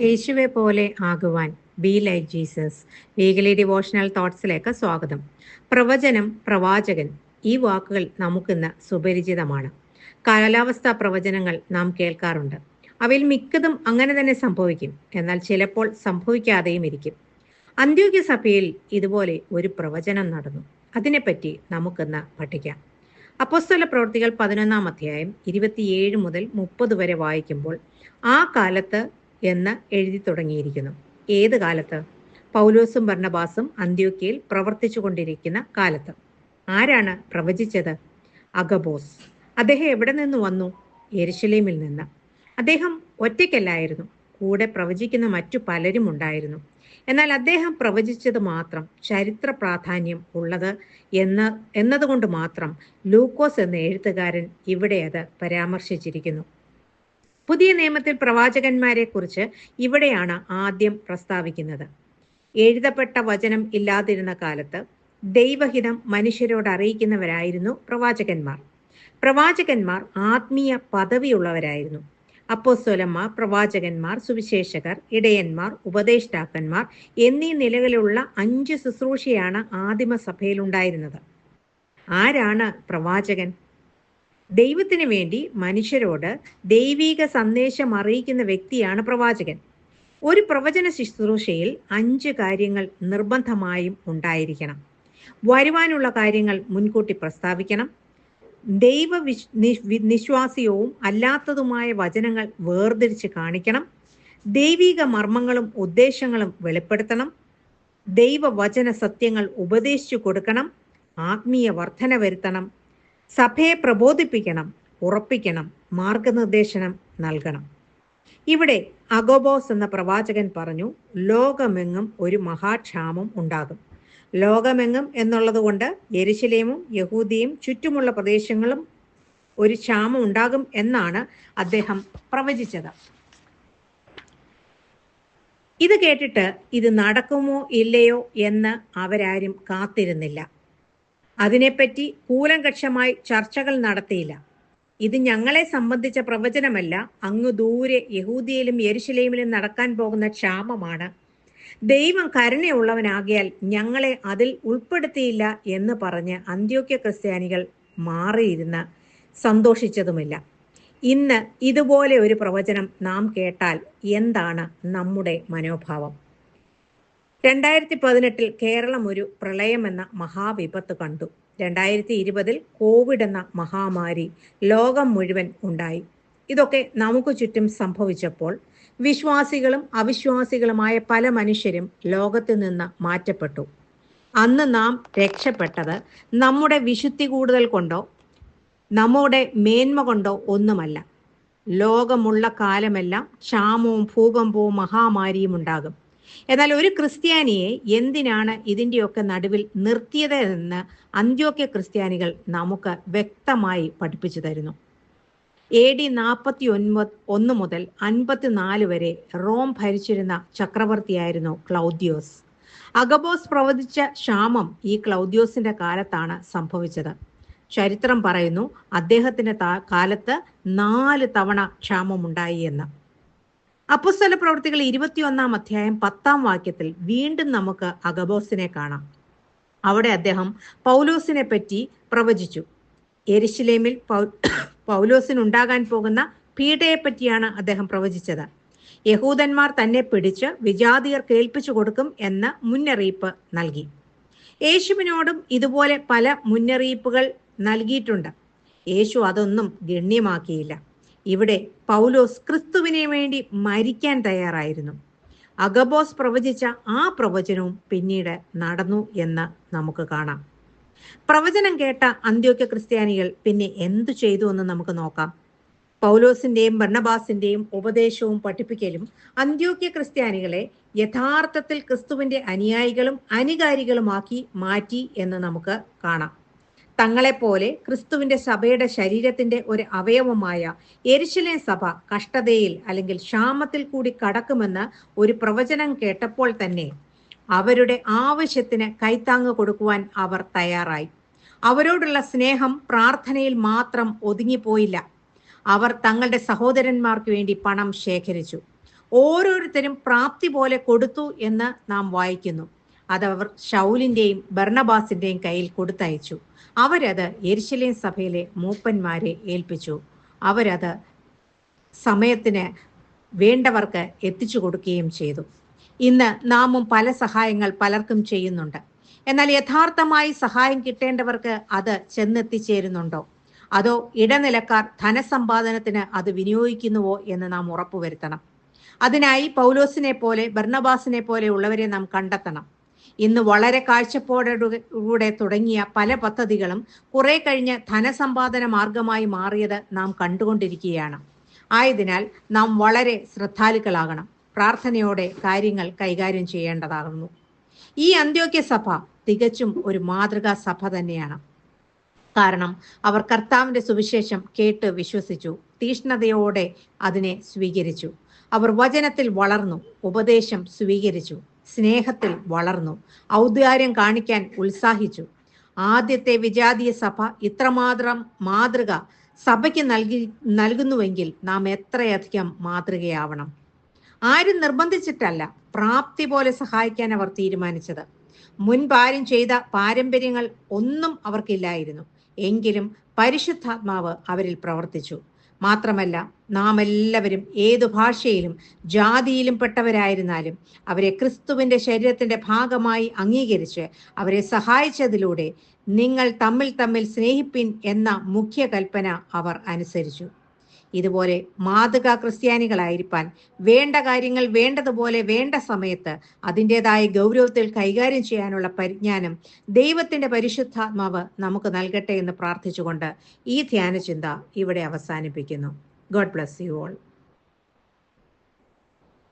യേശുവെ പോലെ ആകുവാൻ be like Jesus weekly devotional തോട്ട്സിലേക്ക് സ്വാഗതം. പ്രവചനം പ്രവാചകൻ ഈ വാക്കുകൾ നമുക്കിന്ന് സുപരിചിതമാണ്. കാലാവസ്ഥാ പ്രവചനങ്ങൾ നാം കേൾക്കാറുണ്ട്. അവയിൽ മിക്കതും അങ്ങനെ തന്നെ സംഭവിക്കും. എന്നാൽ ചിലപ്പോൾ സംഭവിക്കാതെയും ഇരിക്കും. അന്ത്യോഗ്യ സഭയിൽ ഇതുപോലെ ഒരു പ്രവചനം നടന്നു. അതിനെപ്പറ്റി നമുക്കിന്ന് പഠിക്കാം. അപ്പോസ്തല പ്രവൃത്തികൾ പതിനൊന്നാം അധ്യായം ഇരുപത്തിയേഴ് മുതൽ മുപ്പത് വരെ വായിക്കുമ്പോൾ ആ കാലത്ത് എന്ന് എഴുതി തുടങ്ങിയിരിക്കുന്നു. ഏത് കാലത്ത്? പൗലോസും ഭർണബാസും അന്ത്യോക്കയിൽ പ്രവർത്തിച്ചു കൊണ്ടിരിക്കുന്ന കാലത്ത്. ആരാണ് പ്രവചിച്ചത്? അഗബോസ്. അദ്ദേഹം എവിടെ നിന്ന് വന്നു? എരുശലേമിൽ നിന്ന്. അദ്ദേഹം ഒറ്റയ്ക്കല്ലായിരുന്നു. കൂടെ പ്രവചിക്കുന്ന മറ്റു പലരും ഉണ്ടായിരുന്നു. എന്നാൽ അദ്ദേഹം പ്രവചിച്ചത് മാത്രം ചരിത്ര പ്രാധാന്യം ഉള്ളത് എന്ന് എന്നതുകൊണ്ട് മാത്രം ലൂക്കോസ് എന്ന എഴുത്തുകാരൻ ഇവിടെ അത് പരാമർശിച്ചിരിക്കുന്നു. പുതിയ നിയമത്തിൽ പ്രവാചകന്മാരെ കുറിച്ച് ഇവിടെയാണ് ആദ്യം പ്രസ്താവിക്കുന്നത്. എഴുതപ്പെട്ട വചനം ഇല്ലാതിരുന്ന കാലത്ത് ദൈവഹിതം മനുഷ്യരോട് അറിയിക്കുന്നവരായിരുന്നു പ്രവാചകന്മാർ. പ്രവാചകന്മാർ ആത്മീയ പദവിയുള്ളവരായിരുന്നു. അപ്പോസ്തോലന്മാർ പ്രവാചകന്മാർ സുവിശേഷകർ ഇടയന്മാർ ഉപദേഷ്ടാക്കന്മാർ എന്നീ നിലകളിലുള്ള അഞ്ച് ശുശ്രൂഷയാണ് ആദിമ സഭയിലുണ്ടായിരുന്നത് ആരാണ് പ്രവാചകൻ? ദൈവത്തിന് വേണ്ടി മനുഷ്യരോട് ദൈവീക സന്ദേശം അറിയിക്കുന്ന വ്യക്തിയാണ് പ്രവാചകൻ. ഒരു പ്രവചന ശുശ്രൂഷയിൽ അഞ്ച് കാര്യങ്ങൾ നിർബന്ധമായും ഉണ്ടായിരിക്കണം. വരുവാനുള്ള കാര്യങ്ങൾ മുൻകൂട്ടി പ്രസ്താവിക്കണം. ദൈവ നിശ്വാസിയവും അല്ലാത്തതുമായ വചനങ്ങൾ വേർതിരിച്ച് കാണിക്കണം. ദൈവിക മർമ്മങ്ങളും ഉദ്ദേശങ്ങളും വെളിപ്പെടുത്തണം. ദൈവവചന സത്യങ്ങൾ ഉപദേശിച്ചു കൊടുക്കണം. ആത്മീയ വർധന വരുത്തണം. സഭയെ പ്രബോധിപ്പിക്കണം ഉറപ്പിക്കണം മാർഗനിർദ്ദേശനം നൽകണം. ഇവിടെ അഗോബോസ് എന്ന പ്രവാചകൻ പറഞ്ഞു ലോകമെങ്ങും ഒരു മഹാക്ഷാമം ഉണ്ടാകും. ലോകമെങ്ങും എന്നുള്ളതുകൊണ്ട് യെരുശലേമും യഹൂദിയും ചുറ്റുമുള്ള പ്രദേശങ്ങളും ഒരു ക്ഷാമം ഉണ്ടാകും എന്നാണ് അദ്ദേഹം പ്രവചിച്ചത്. ഇത് കേട്ടിട്ട് ഇത് നടക്കുമോ ഇല്ലയോ എന്ന് അവരാരും കാത്തിരുന്നില്ല. അതിനെപ്പറ്റി കൂലങ്കക്ഷമായി ചർച്ചകൾ നടത്തിയില്ല. ഇത് ഞങ്ങളെ സംബന്ധിച്ച പ്രവചനമല്ല അങ്ങ് ദൂരെ യഹൂദിയിലും യെരുശലേമിലും നടക്കാൻ പോകുന്ന ക്ഷാമമാണ്. ദൈവം കരുണയുള്ളവനാകിയാൽ ഞങ്ങളെ അതിൽ ഉൾപ്പെടുത്തിയില്ല എന്ന് പറഞ്ഞ് അന്ത്യോക്യ ക്രിസ്ത്യാനികൾ മാറിയിരുന്ന് സന്തോഷിച്ചതുമില്ല. ഇന്ന് ഇതുപോലെ ഒരു പ്രവചനം നാം കേട്ടാൽ എന്താണ് നമ്മുടെ മനോഭാവം? രണ്ടായിരത്തി പതിനെട്ടിൽ കേരളം ഒരു പ്രളയമെന്ന മഹാവിപത്ത് കണ്ടു. രണ്ടായിരത്തി ഇരുപതിൽ കോവിഡ് എന്ന മഹാമാരി ലോകം മുഴുവൻ ഉണ്ടായി. ഇതൊക്കെ നമുക്ക് ചുറ്റും സംഭവിച്ചപ്പോൾ വിശ്വാസികളും അവിശ്വാസികളുമായ പല മനുഷ്യരും ലോകത്തിൽ നിന്ന് മാറ്റപ്പെട്ടു. അന്ന് നാം രക്ഷപ്പെട്ടത് നമ്മുടെ വിശുദ്ധി കൂടുതൽ കൊണ്ടോ നമ്മുടെ മേന്മ കൊണ്ടോ ഒന്നുമല്ല. ലോകമുള്ള കാലമെല്ലാം ക്ഷാമവും ഭൂകമ്പവും മഹാമാരിയും ഉണ്ടാകും. എന്നാൽ ഒരു ക്രിസ്ത്യാനിയെ എന്തിനാണ് ഇതിന്റെയൊക്കെ നടുവിൽ നിർത്തിയത് എന്ന് അന്ത്യോക്യ ക്രിസ്ത്യാനികൾ നമുക്ക് വ്യക്തമായി പഠിപ്പിച്ചു തരുന്നു. എ ഡി നാൽപ്പത്തി ഒൻപത് ഒന്ന് മുതൽ അൻപത്തിനാല് വരെ റോം ഭരിച്ചിരുന്ന ചക്രവർത്തിയായിരുന്നു ക്ലൗദ്യോസ്. അഗബോസ് പ്രവചിച്ച ക്ഷാമം ഈ ക്ലൗദ്യോസിന്റെ കാലത്താണ് സംഭവിച്ചത്. ചരിത്രം പറയുന്നു അദ്ദേഹത്തിന്റെ കാലത്ത് നാല് തവണ ക്ഷാമമുണ്ടായി എന്ന്. അപ്പുസ്തല പ്രവർത്തികൾ ഇരുപത്തിയൊന്നാം അധ്യായം പത്താം വാക്യത്തിൽ വീണ്ടും നമുക്ക് അഗബോസിനെ കാണാം. അവിടെ അദ്ദേഹം പൗലോസിനെ പറ്റി പ്രവചിച്ചു. എരിശിലേമിൽ പൗലോസിനുണ്ടാകാൻ പോകുന്ന പീഡയെ പറ്റിയാണ് അദ്ദേഹം പ്രവചിച്ചത്. യഹൂദന്മാർ തന്നെ പിടിച്ച് വിജാതിയർ കേൾപ്പിച്ചു കൊടുക്കും എന്ന മുന്നറിയിപ്പ് നൽകി. യേശുവിനോടും ഇതുപോലെ പല മുന്നറിയിപ്പുകൾ നൽകിയിട്ടുണ്ട്. യേശു അതൊന്നും ഗണ്യമാക്കിയില്ല. ഇവിടെ പൗലോസ് ക്രിസ്തുവിനെ വേണ്ടി മരിക്കാൻ തയ്യാറായിരുന്നു. അഗബോസ് പ്രവചിച്ച ആ പ്രവചനവും പിന്നീട് നടന്നു എന്ന് നമുക്ക് കാണാം. പ്രവചനം കേട്ട അന്ത്യോക്യ ക്രിസ്ത്യാനികൾ പിന്നെ എന്തു ചെയ്തു എന്ന് നമുക്ക് നോക്കാം. പൗലോസിന്റെയും ഭർണബാസിന്റെയും ഉപദേശവും പഠിപ്പിക്കലും അന്ത്യോക്യ ക്രിസ്ത്യാനികളെ യഥാർത്ഥത്തിൽ ക്രിസ്തുവിന്റെ അനുയായികളും അനുകാരികളുമാക്കി മാറ്റി എന്ന് നമുക്ക് കാണാം. തങ്ങളെപ്പോലെ ക്രിസ്തുവിന്റെ സഭയുടെ ശരീരത്തിന്റെ ഒരു അവയവമായ എരിശിലെ സഭ കഷ്ടതയിൽ അല്ലെങ്കിൽ ക്ഷാമത്തിൽ കൂടി കടക്കുമെന്ന് ഒരു പ്രവചനം കേട്ടപ്പോൾ തന്നെ അവരുടെ ആവശ്യത്തിന് കൈത്താങ്ങ് കൊടുക്കുവാൻ അവർ തയ്യാറായി. അവരോടുള്ള സ്നേഹം പ്രാർത്ഥനയിൽ മാത്രം ഒതുങ്ങിപ്പോയില്ല. അവർ തങ്ങളുടെ സഹോദരന്മാർക്ക് വേണ്ടി പണം ശേഖരിച്ചു. ഓരോരുത്തരും പ്രാപ്തി പോലെ കൊടുത്തു എന്ന് നാം വായിക്കുന്നു. അതവർ ഷൗലിന്റെയും ബർണബാസിന്റെയും കയ്യിൽ കൊടുത്തയച്ചു. അവരത് എരിശലേം സഭയിലെ മൂപ്പന്മാരെ ഏൽപ്പിച്ചു. അവരത് സമയത്തിന് വേണ്ടവർക്ക് എത്തിച്ചു കൊടുക്കുകയും ചെയ്തു. ഇന്ന് നാമും പല സഹായങ്ങൾ പലർക്കും ചെയ്യുന്നുണ്ട്. എന്നാൽ യഥാർത്ഥമായി സഹായം കിട്ടേണ്ടവർക്ക് അത് ചെന്നെത്തിച്ചേരുന്നുണ്ടോ? അതോ ഇടനിലക്കാർ ധനസമ്പാദനത്തിന് അത് വിനിയോഗിക്കുന്നുവോ എന്ന് നാം ഉറപ്പുവരുത്തണം. അതിനായി പൗലോസിനെ പോലെ ബർണബാസിനെ പോലെ ഉള്ളവരെ നാം കണ്ടെത്തണം. ഇന്ന് വളരെ കാഴ്ചപ്പാടുകൂടെ തുടങ്ങിയ പല പദ്ധതികളും കുറെ കഴിഞ്ഞ് ധനസമ്പാദന മാർഗമായി മാറിയത് നാം കണ്ടുകൊണ്ടിരിക്കുകയാണ്. ആയതിനാൽ നാം വളരെ ശ്രദ്ധാലുക്കളാകണം. പ്രാർത്ഥനയോടെ കാര്യങ്ങൾ കൈകാര്യം ചെയ്യേണ്ടതാകുന്നു. ഈ അന്ത്യോക്യ സഭ തികച്ചും ഒരു മാതൃകാ സഭ തന്നെയാണ്. കാരണം അവർ കർത്താവിന്റെ സുവിശേഷം കേട്ട് വിശ്വസിച്ചു തീഷ്ണതയോടെ അതിനെ സ്വീകരിച്ചു. അവർ വചനത്തിൽ വളർന്നു ഉപദേശം സ്വീകരിച്ചു. സ്നേഹത്തിൽ വളർന്നു. ഔദാര്യം കാണിക്കാൻ ഉത്സാഹിച്ചു. ആദ്യത്തെ വിജാതീയ സഭ ഇത്രമാത്രം മാതൃക സഭയ്ക്ക് നൽകി നൽകുന്നുവെങ്കിൽ നാം എത്രയധികം മാതൃകയാവണം. ആരും നിർബന്ധിച്ചിട്ടല്ല പ്രാപ്തി പോലെ സഹായിക്കാൻ അവർ തീരുമാനിച്ചത്. മുൻപാരും ചെയ്ത പാരമ്പര്യങ്ങൾ ഒന്നും അവർക്കില്ലായിരുന്നു. എങ്കിലും പരിശുദ്ധാത്മാവ് അവരിൽ പ്രവർത്തിച്ചു. മാത്രമല്ല നാം എല്ലാവരും ഏതു ഭാഷയിലും ജാതിയിലും പെട്ടവരായിരുന്നാലും അവരെ ക്രിസ്തുവിന്റെ ശരീരത്തിന്റെ ഭാഗമായി അംഗീകരിച്ച് അവരെ സഹായിച്ചതിലൂടെ നിങ്ങൾ തമ്മിൽ തമ്മിൽ സ്നേഹിപ്പിൻ എന്ന മുഖ്യ കൽപ്പന അവർ അനുസരിച്ചു. ഇതുപോലെ മാതൃകാ ക്രിസ്ത്യാനികളായിരിക്കാൻ വേണ്ട കാര്യങ്ങൾ വേണ്ടതുപോലെ വേണ്ട സമയത്ത് അതിന്റെതായ ഗൗരവത്തിൽ കൈകാര്യം ചെയ്യാനുള്ള പരിജ്ഞാനം ദൈവത്തിന്റെ പരിശുദ്ധാത്മാവ് നമുക്ക് നൽകട്ടെ എന്ന് പ്രാർത്ഥിച്ചുകൊണ്ട് ഈ ധ്യാനചിന്ത ഇവിടെ അവസാനിപ്പിക്കുന്നു. God bless you all